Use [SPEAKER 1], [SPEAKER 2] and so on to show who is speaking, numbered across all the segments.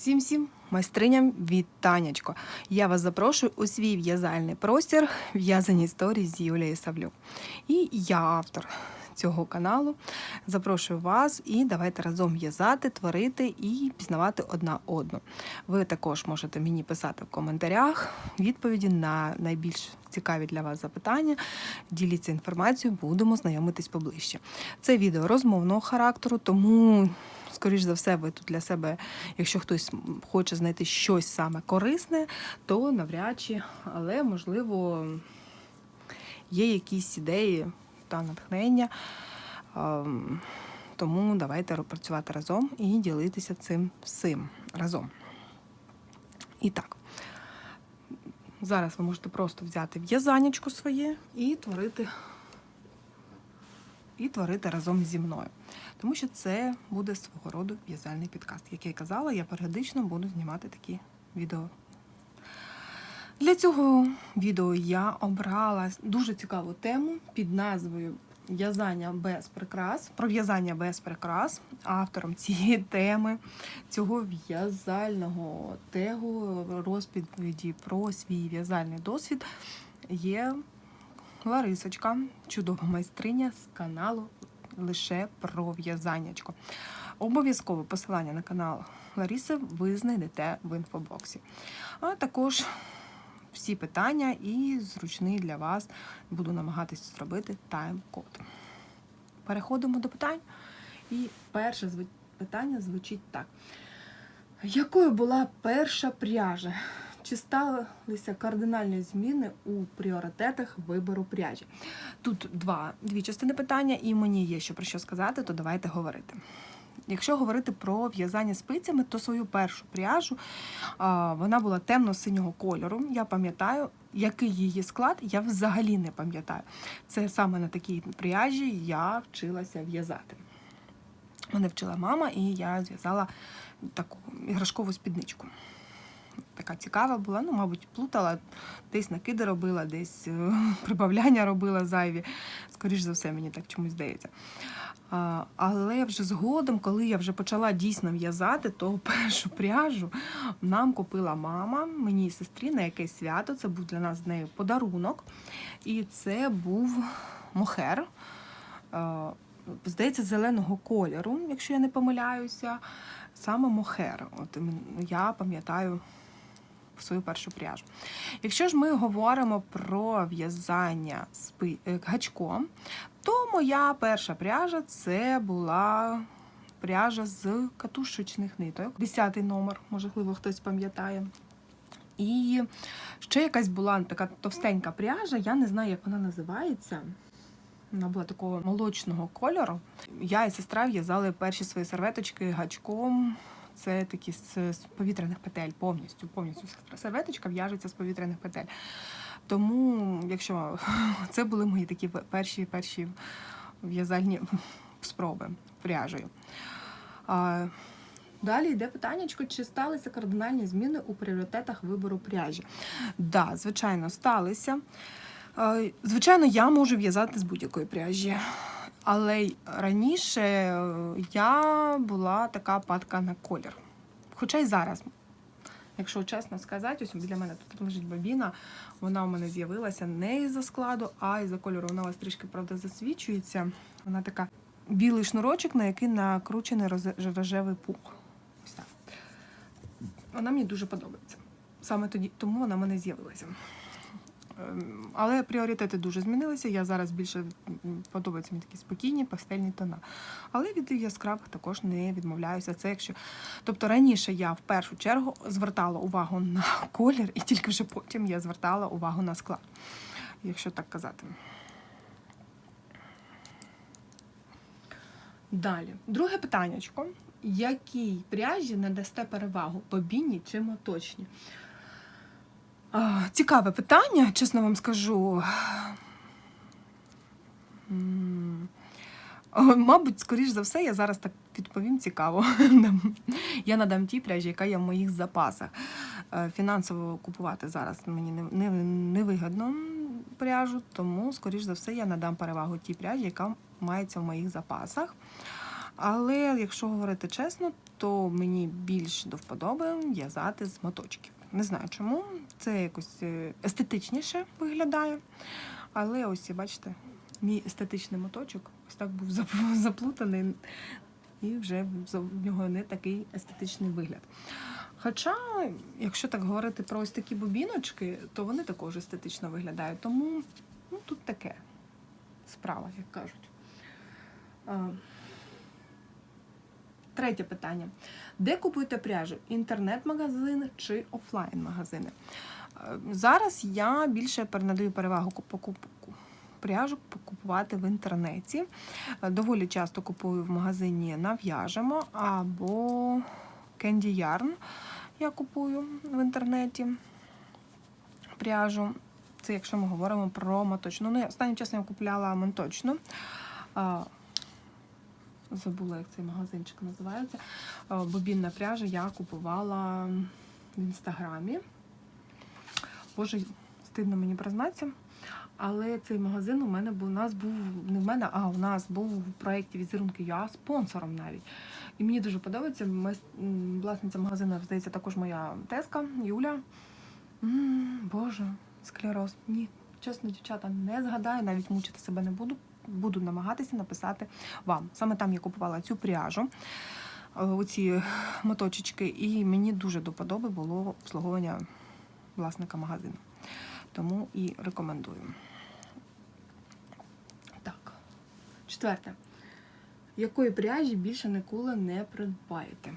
[SPEAKER 1] Всім всім майстриням вітанечко. Я вас запрошую у свій в'язальний простір в'язані історії з Юлією Савлюк. І я автор цього каналу. Запрошую вас і давайте разом в'язати, творити і пізнавати одна одну. Ви також можете мені писати в коментарях відповіді на найбільш цікаві для вас запитання. Діліться інформацією, будемо знайомитись поближче. Це відео розмовного характеру, тому скоріш за все, ви тут для себе, якщо хтось хоче знайти щось саме корисне, то навряд чи, але можливо є якісь ідеї та натхнення. Ем, Тому давайте працювати разом і ділитися цим всім разом. І так, зараз ви можете просто взяти в'язанечко своє і творити, і творити разом зі мною. Тому що це буде свого роду в'язальний підкаст. Як я казала, я періодично буду знімати такі відео. Для цього відео я обрала дуже цікаву тему під назвою В'язання без прикрас. Про в'язання без прикрас. Автором цієї теми, цього в'язального тегу, розповіді про свій в'язальний досвід є Ларисочка, чудова майстриня з каналу лише про в'язаннячко. Обов'язково посилання на канал Лариси ви знайдете в інфобоксі. А також всі питання і зручний для вас буду намагатися зробити тайм-код. Переходимо до питань. І перше питання звучить так: якою була перша пряжа? Чи сталися кардинальні зміни у пріоритетах вибору пряжі? Тут два, дві частини питання, і мені є що про що сказати, то давайте говорити. Якщо говорити про в'язання спицями, то свою першу пряжу вона була темно-синього кольору. Я пам'ятаю, який її склад, я взагалі не пам'ятаю. Це саме на такій пряжі я вчилася в'язати. Мене вчила мама, і я зв'язала таку іграшкову спідничку. Така цікава була, ну, мабуть, плутала, десь накиди робила, десь е, прибавляння робила зайві. Скоріш за все, мені так чомусь здається. Але вже згодом, коли я вже почала дійсно в'язати, то першу пряжу нам купила мама, мені і сестрі на якесь свято. Це був для нас з нею подарунок. І це був мохер. е, Здається, зеленого кольору, якщо я не помиляюся, саме мохер. От я пам'ятаю свою першу пряжу. Якщо ж ми говоримо про в'язання спи- е, гачком, то моя перша пряжа це була пряжа з катушечних ниток. Десятий номер, можливо, хтось пам'ятає. І ще якась була така товстенька пряжа, я не знаю, як вона називається. Вона була такого молочного кольору. Я і сестра в'язали перші свої серветочки гачком. Це такі з, повітряних петель, повністю, повністю серветочка в'яжеться з повітряних петель. Тому, якщо це були мої такі перші перші в'язальні спроби пряжею. Далі йде питання, чи сталися кардинальні зміни у пріоритетах вибору пряжі. Да, звичайно, сталися. Звичайно, я можу в'язати з будь-якої пряжі. Але раніше е, я була така падка на колір. Хоча й зараз, якщо чесно сказати, ось біля мене тут лежить бабіна, вона у мене з'явилася не із-за складу, а із-за кольору. Вона у вас трішки, правда, засвічується. Вона така білий шнурочок, на який накручений рожевий пух. Вона мені дуже подобається. Саме тоді, тому вона в мене з'явилася. Ем, Але пріоритети дуже змінилися. Я зараз більше подобаються мені такі спокійні, пастельні тона. Але від яскравих також не відмовляюся. Це якщо. Тобто раніше я в першу чергу звертала увагу на колір, і тільки вже потім я звертала увагу на склад, якщо так казати. Далі, друге питаннячко. Якій пряжі надасте перевагу бобіні чи моточні? Цікаве питання, чесно вам скажу. Мабуть, скоріш за все, я зараз так відповім цікаво. Я надам тій пряжі, яка є в моїх запасах. Е, Фінансово купувати зараз мені не, не, не пряжу, тому, скоріш за все, я надам перевагу тій пряжі, яка мається в моїх запасах. Але якщо говорити чесно, то мені більш до вподоби в'язати з моточків. Не знаю чому, це якось е, естетичніше виглядає. Але ось, бачите, мій естетичний моточок ось так був заплутаний, і вже в нього не такий естетичний вигляд. Хоча, якщо так говорити про ось такі бобіночки, то вони також естетично виглядають. Тому ну, тут таке справа, як кажуть. Третє питання. Де купуєте пряжу? Інтернет-магазин чи офлайн-магазини? Е, Зараз я більше перенадаю перевагу покупку пряжу купувати в інтернеті. Е, Доволі часто купую в магазині Нав'яжемо або Candy Yarn. Я купую в інтернеті пряжу. Це якщо ми говоримо про моточну. Ну, я останнім часом я купляла моточну. Забула, як цей магазинчик називається. Бобінна пряжа я купувала в інстаграмі. Боже, стидно мені признатися. Але цей магазин у мене був у нас був не в мене, а у нас був в проєкті візерунки Я спонсором навіть. І мені дуже подобається. Власниця магазину, здається, також моя теска Юля. М, Боже, склероз. Ні, чесно, дівчата, не згадаю, навіть мучити себе не буду. Буду намагатися написати вам. Саме там я купувала цю пряжу, е, оці моточечки, і мені дуже до подоби було обслуговування власника магазину. Тому і рекомендую. Так. Четверте. Якої пряжі більше ніколи не придбаєте?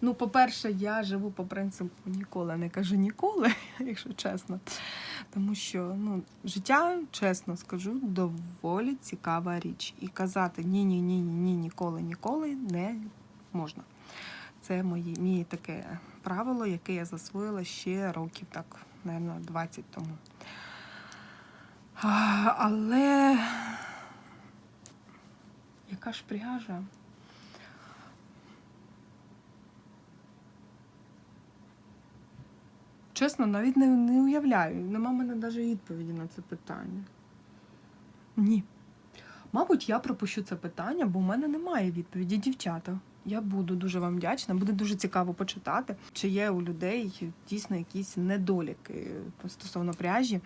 [SPEAKER 1] Ну, по-перше, я живу по принципу ніколи не кажу ніколи, якщо чесно. Тому що ну, життя, чесно скажу, доволі цікава річ. І казати ні-ні, ні, ні, ні, ніколи, ніколи не можна. Це мої, мій таке правило, яке я засвоїла ще років, так, мабуть, 20 тому. Але яка ж пряжа? Чесно, навіть не, не уявляю. Нема в мене навіть відповіді на це питання. Ні. Мабуть, я пропущу це питання, бо в мене немає відповіді, дівчата. Я буду дуже вам вдячна, буде дуже цікаво почитати, чи є у людей дійсно якісь недоліки стосовно пряжі,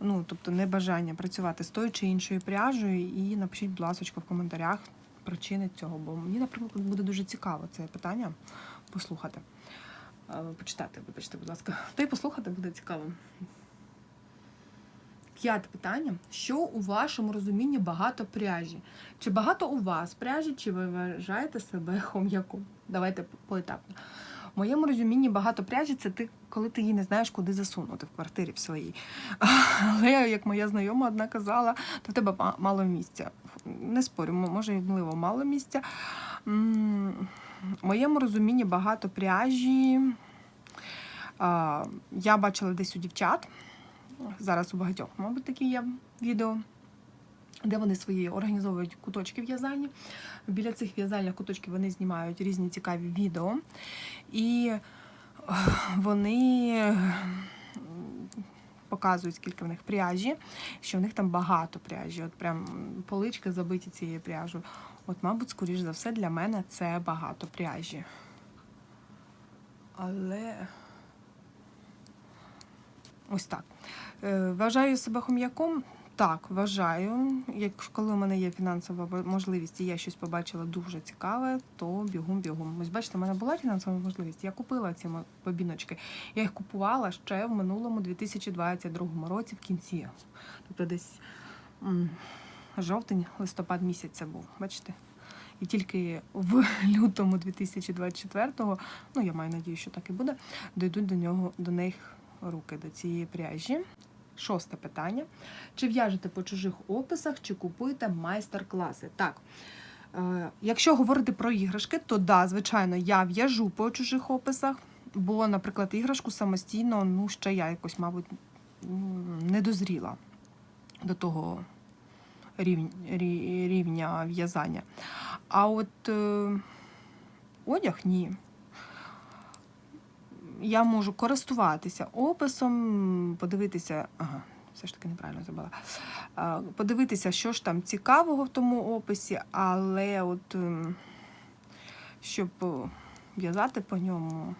[SPEAKER 1] ну тобто небажання працювати з тою чи іншою пряжею. І напишіть, будь ласка, в коментарях причини цього. Бо мені, наприклад, буде дуже цікаво це питання послухати. Е, Почитати, вибачте, будь ласка. Та й послухати буде цікаво. П'яте питання. Що у вашому розумінні багато пряжі? Чи багато у вас пряжі, чи ви вважаєте себе хом'яком? Давайте поетапно. В моєму розумінні багато пряжі це ти, коли ти її не знаєш, куди засунути в квартирі в своїй. Але як моя знайома одна казала, то в тебе мало місця. Не спорю, може, і можливо, мало місця. В моєму розумінні багато пряжі. Я бачила десь у дівчат. Зараз у багатьох, мабуть, такі є відео, де вони свої організовують куточки в'язальні. Біля цих в'язальних куточків вони знімають різні цікаві відео. І е, вони показують, скільки в них пряжі, що в них там багато пряжі. От прям полички забиті цією пряжею. От, мабуть, скоріш за все, для мене це багато пряжі. Але ось так. Е, Вважаю себе хом'яком. Так, вважаю. Як коли у мене є фінансова можливість, і я щось побачила дуже цікаве, то бігом-бігом. Ось бачите, у мене була фінансова можливість. Я купила ці бобіночки. Я їх купувала ще в минулому 2022 році в кінці. Тобто десь жовтень, листопад місяць це був. Бачите? І тільки в лютому 2024-го, ну я маю надію, що так і буде, дійдуть до нього до них руки до цієї пряжі. Шосте питання. Чи в'яжете по чужих описах, чи купуєте майстер-класи? Так. Е, якщо говорити про іграшки, то да, звичайно, я в'яжу по чужих описах, бо, наприклад, іграшку самостійно, ну, ще я якось, мабуть, не дозріла до того рівня, в'язання. А от е, одяг ні я можу користуватися описом, подивитися, ага, все ж таки неправильно забула. Подивитися, що ж там цікавого в тому описі, але от ем, щоб в'язати по ньому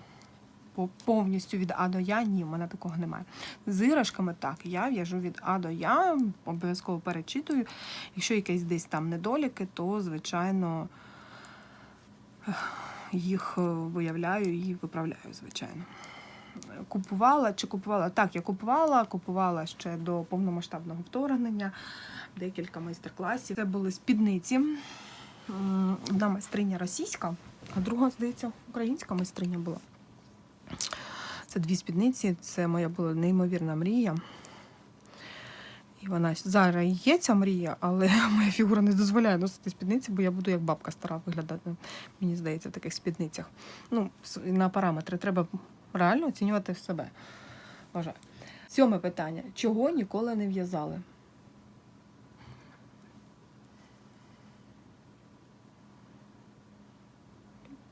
[SPEAKER 1] повністю від А до Я, ні, в мене такого немає. З іграшками так, я в'яжу від А до Я, обов'язково перечитую. Якщо якісь десь там недоліки, то звичайно їх е, виявляю і виправляю, звичайно. Купувала чи купувала? Так, я купувала, купувала ще до повномасштабного вторгнення, декілька майстер-класів. Це були спідниці. Одна майстриня російська, а друга, здається, українська майстриня була. Це дві спідниці, це моя була неймовірна мрія. І вона зараз є ця мрія, але моя фігура не дозволяє носити спідниці, бо я буду як бабка стара виглядати, мені здається, в таких спідницях. Ну, на параметри треба реально оцінювати себе. Вважаю. Сьоме питання: чого ніколи не в'язали?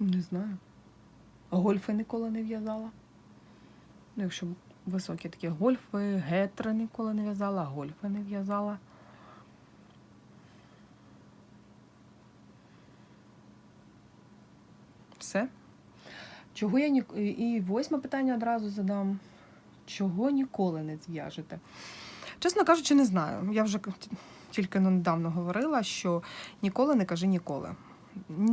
[SPEAKER 1] Не знаю. Гольфи ніколи не в'язала. Ну, якщо високі такі гольфи, гетри ніколи не в'язала, гольфи не в'язала. Все. Чого я ні... І восьме питання одразу задам. Чого ніколи не зв'яжете? Чесно кажучи, не знаю. Я вже тільки недавно говорила, що ніколи не кажи ніколи.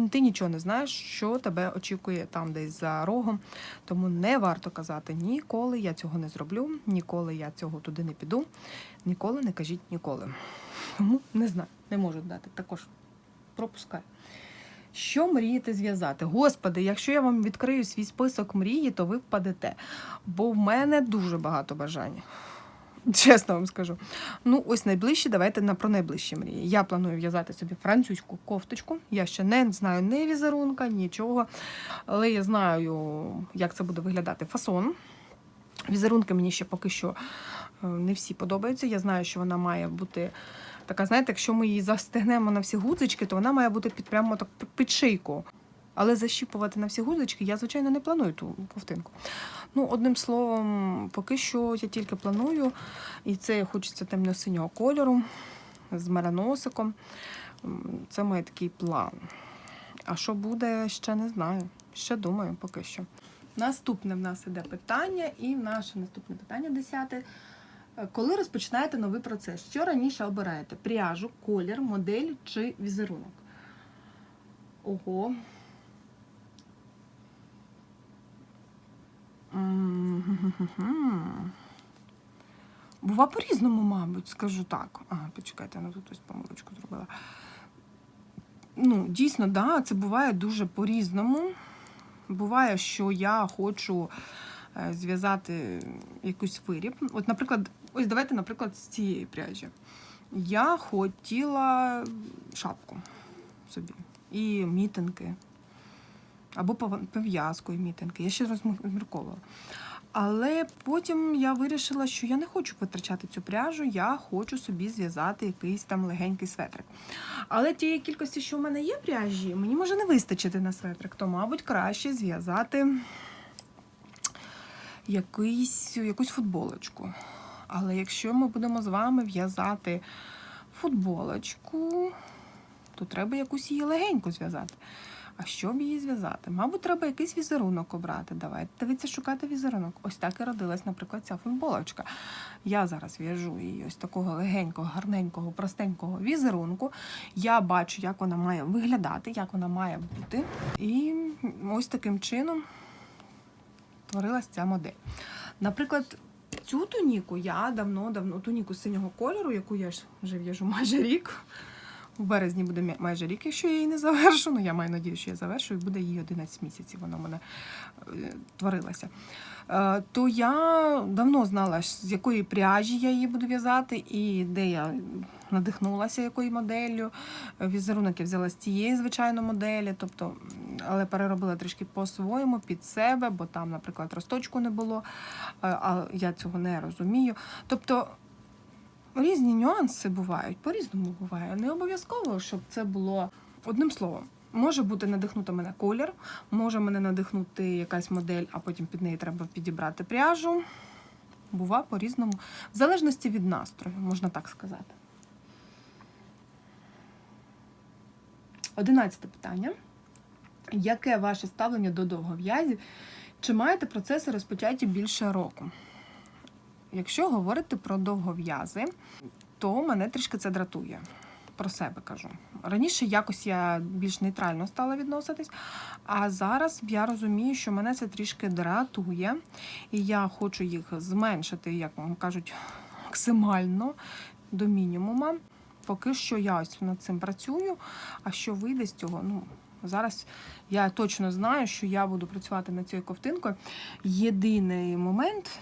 [SPEAKER 1] Ти нічого не знаєш, що тебе очікує там десь за рогом. Тому не варто казати ніколи я цього не зроблю, ніколи я цього туди не піду, ніколи не кажіть ніколи. Тому не знаю, не можу дати. Також пропускаю. Що мрієте зв'язати? Господи, якщо я вам відкрию свій список мрії, то ви впадете. Бо в мене дуже багато бажань. Чесно вам скажу. Ну, ось найближчі, давайте на про найближчі мрії. Я планую в'язати собі французьку кофточку. Я ще не знаю ні візерунка, нічого. Але я знаю, як це буде виглядати фасон. Візерунки мені ще поки що е, не всі подобаються. Я знаю, що вона має бути така, знаєте, якщо ми її застегнемо на всі гудзички, то вона має бути під прямо так під шийку. Але защіпувати на всі гудзички я, звичайно, не планую ту ковтинку. Ну, одним словом, поки що я тільки планую, і це хочеться темно-синього кольору з мереносиком. М, Це мій такий план. А що буде, ще не знаю. Ще думаю поки що. Наступне в нас іде питання, і наше наступне питання десяте. Коли розпочинаєте новий процес, що раніше обираєте? Пряжу, колір, модель чи візерунок? Ого. Бува по-різному, мабуть, скажу так. Ага, почекайте, ну тут ось помилочку зробила. Ну, дійсно, да, це буває дуже по-різному. Буває, що я хочу е, зв'язати якийсь виріб. От, наприклад, ось давайте, наприклад, з цієї пряжі. Я хотіла шапку собі і мітинки. Або пов- пов'язку і мітинки. Я ще розмірковувала. Але потім я вирішила, що я не хочу витрачати цю пряжу, я хочу собі зв'язати якийсь там легенький светрик. Але тієї кількості, що в мене є пряжі, мені може не вистачити на светрик, то, мабуть, краще зв'язати якийсь, якусь футболочку. Але якщо ми будемо з вами в'язати футболочку, то треба якусь її легенько зв'язати. А що б її зв'язати? Мабуть, треба якийсь візерунок обрати. Давайте дивіться, шукати візерунок. Ось так і родилась, наприклад, ця футболочка. Я зараз в'яжу її ось такого легенького, гарненького, простенького візерунку. Я бачу, як вона має виглядати, як вона має бути. І ось таким чином творилась ця модель. Наприклад, цю туніку я давно-давно, туніку синього кольору, яку я ж вже в'яжу майже рік. У березні буде майже рік, якщо я її не завершу. Ну, я маю надію, що я завершу, і буде їй 11 місяців. Вона в мене е, творилася. Е, То я давно знала, з якої пряжі я її буду в'язати, і де я надихнулася якою моделлю. Е, Візерунок я взяла з тієї звичайної моделі, тобто, але переробила трішки по-своєму під себе, бо там, наприклад, росточку не було, а я цього не розумію. Тобто різні нюанси бувають, по-різному буває. Не обов'язково, щоб це було одним словом. Може бути надихнута мене колір, може мене надихнути якась модель, а потім під неї треба підібрати пряжу. бува по-різному, в залежності від настрою, можна так сказати. Одинадцяте питання. Яке ваше ставлення до довгов'язів? Чи маєте процеси розпочаті більше року? Якщо говорити про довгов'язи, то мене трішки це дратує. Про себе кажу. Раніше якось я більш нейтрально стала відноситись, а зараз я розумію, що мене це трішки дратує, і я хочу їх зменшити, як вам кажуть, максимально до мінімума. Поки що я ось над цим працюю. А що вийде з цього? Ну зараз я точно знаю, що я буду працювати над цією ковтинкою. Єдиний момент,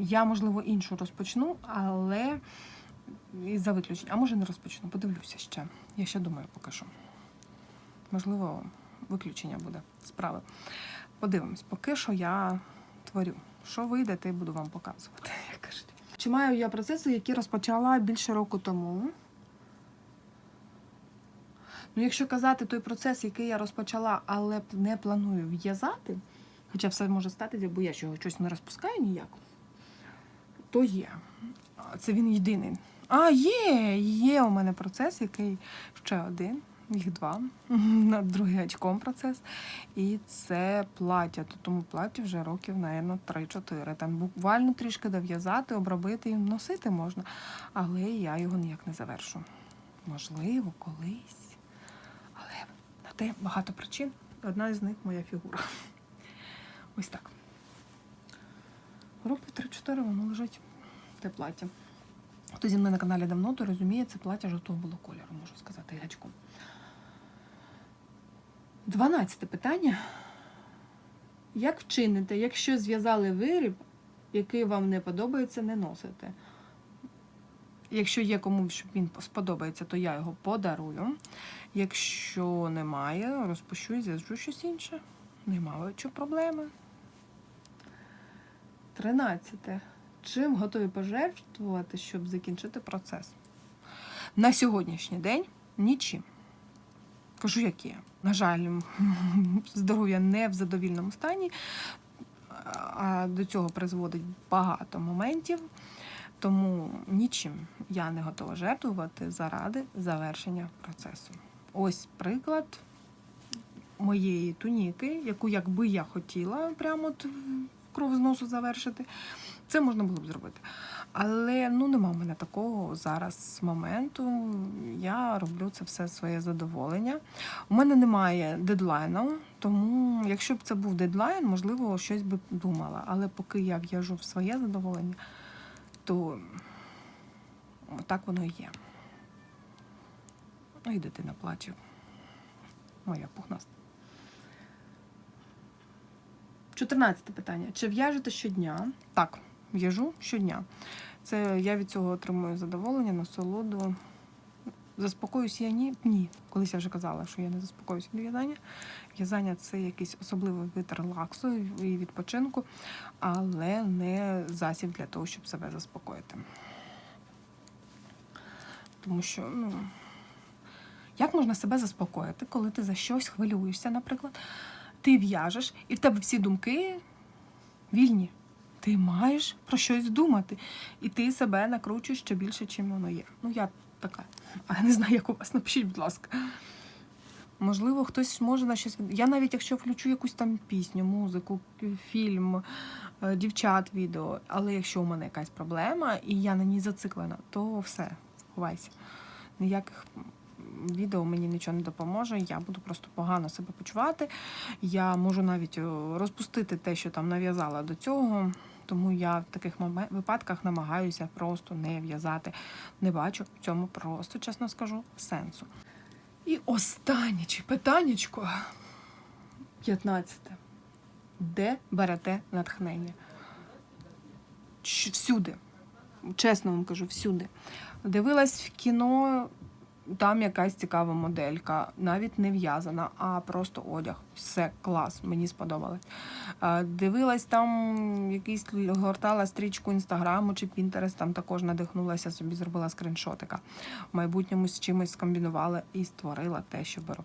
[SPEAKER 1] я можливо іншу розпочну, але за виключення. А може не розпочну, подивлюся ще. Я ще думаю, покажу. Можливо, виключення буде справи. Подивимось, поки що я творю. Що вийде, те буду вам показувати, як кажуть. Чи маю я процеси, які розпочала більше року тому? Ну, якщо казати той процес, який я розпочала, але не планую в'язати, хоча все може стати, бо я чого щось не розпускаю ніяк, то є. Це він єдиний. А, є, є у мене процес, який ще один, їх два. Над другий очком процес. І це плаття. То тому плаття вже років, напевно, 3-4. Там буквально трішки дов'язати, обробити і носити можна. Але я його ніяк не завершу. Можливо, колись. Але на те багато причин. Одна з них моя фігура. Ось так. Років 3-4 воно лежить. Те плаття. Хто зі мною на каналі давно, то розуміє, це плаття жовтого було кольору, можу сказати, гачком. Дванадцяте питання. Як вчините, якщо зв'язали виріб, який вам не подобається, не носите? Якщо є комусь, щоб він сподобається, то я його подарую. Якщо немає, розпущу і зв'яжу щось інше. Немає проблеми. Тринадцяте. Чим готові пожертвувати, щоб закінчити процес? На сьогоднішній день нічим. Кажу, як є. На жаль, здоров'я не в задовільному стані, а до цього призводить багато моментів. Тому нічим я не готова жертвувати заради завершення процесу. Ось приклад моєї туніки, яку якби я хотіла прямо от кров з носу завершити. Це можна було б зробити. Але ну нема в мене такого зараз моменту. Я роблю це все своє задоволення. У мене немає дедлайну, тому якщо б це був дедлайн, можливо, щось би думала. Але поки я в'яжу в своє задоволення, то так воно і є. Ну і дитина плаче. Моя пухнаста. 14 питання. Чи в'яжете щодня? Так, в'яжу щодня. Це я від цього отримую задоволення, насолоду. Заспокоюсь я ні. Ні. Колись я вже казала, що я не заспокоюся від в'язання. В'язання це якийсь особливий вид релаксу і відпочинку, але не засіб для того, щоб себе заспокоїти. Тому що, ну, як можна себе заспокоїти, коли ти за щось хвилюєшся, наприклад, ти в'яжеш, і в тебе всі думки вільні. Ти маєш про щось думати, і ти себе накручуєш ще більше, чим воно є. Ну, я така. А я не знаю, як у вас. Напишіть, будь ласка. Можливо, хтось може на щось. Я навіть якщо включу якусь там пісню, музику, фільм, е, дівчат, відео, але якщо у мене якась проблема і я на ній зациклена, то все, ховайся. Ніяких відео мені нічого не допоможе, я буду просто погано себе почувати. Я можу навіть е, розпустити те, що там нав'язала до цього. Тому я в таких випадках намагаюся просто не в'язати. Не бачу в цьому просто, чесно скажу, сенсу. І останнє чи питаннячко 15. Де берете натхнення? Всюди. Чесно вам кажу, всюди. Дивилась в кіно там якась цікава моделька, навіть не в'язана, а просто одяг. Все клас, мені сподобалось. Дивилась там якийсь гортала стрічку інстаграму чи Пінтерес, там також надихнулася, собі зробила скріншотика. В майбутньому з чимось скомбінувала і створила те, що беру.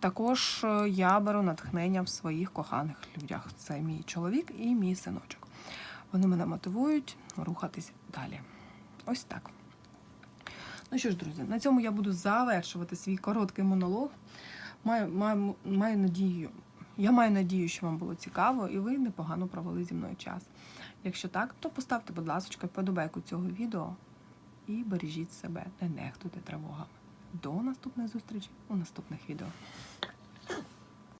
[SPEAKER 1] Також я беру натхнення в своїх коханих людях. Це мій чоловік і мій синочок. Вони мене мотивують рухатись далі. Ось так. Ну що ж, друзі, на цьому я буду завершувати свій короткий монолог. Маю, маю, маю надію, я маю надію, що вам було цікаво і ви непогано провели зі мною час. Якщо так, то поставте, будь ласка, вподобайку цього відео і бережіть себе, не нехтуйте тривогами. До наступної зустрічі у наступних відео.